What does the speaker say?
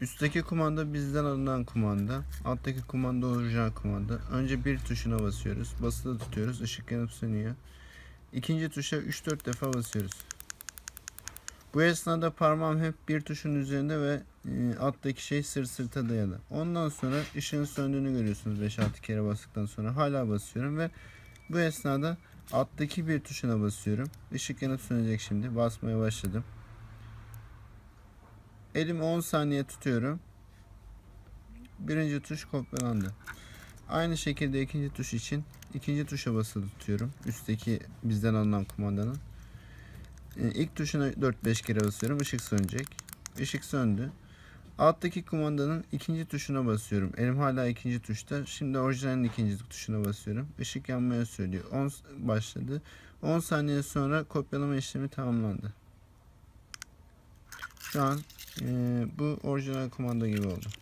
Üstteki kumanda bizden alınan kumanda. Alttaki kumanda orijinal kumanda. Önce bir tuşuna basıyoruz. Basılı tutuyoruz. Işık yanıp sönüyor. İkinci tuşa 3-4 defa basıyoruz. Bu esnada parmağım hep bir tuşun üzerinde ve e, alttaki şey sırt sırta dayalı. Ondan sonra ışığın söndüğünü görüyorsunuz 5-6 kere bastıktan sonra. Hala basıyorum ve bu esnada alttaki bir tuşuna basıyorum. Işık yanıp sönecek şimdi. Basmaya başladım. Elimi 10 saniye tutuyorum. Birinci tuş kopyalandı. Aynı şekilde ikinci tuş için ikinci tuşa basılı tutuyorum. Üstteki bizden alınan kumandanın. Ee, İlk tuşuna 4-5 kere basıyorum. Işık sönecek. Işık söndü. Alttaki kumandanın ikinci tuşuna basıyorum. Elim hala ikinci tuşta. Şimdi orijinalin ikinci tuşuna basıyorum. Işık yanmaya söylüyor. 10 s- başladı. 10 saniye sonra kopyalama işlemi tamamlandı. Şu an eee, bu orijinal kumanda gibi oldu.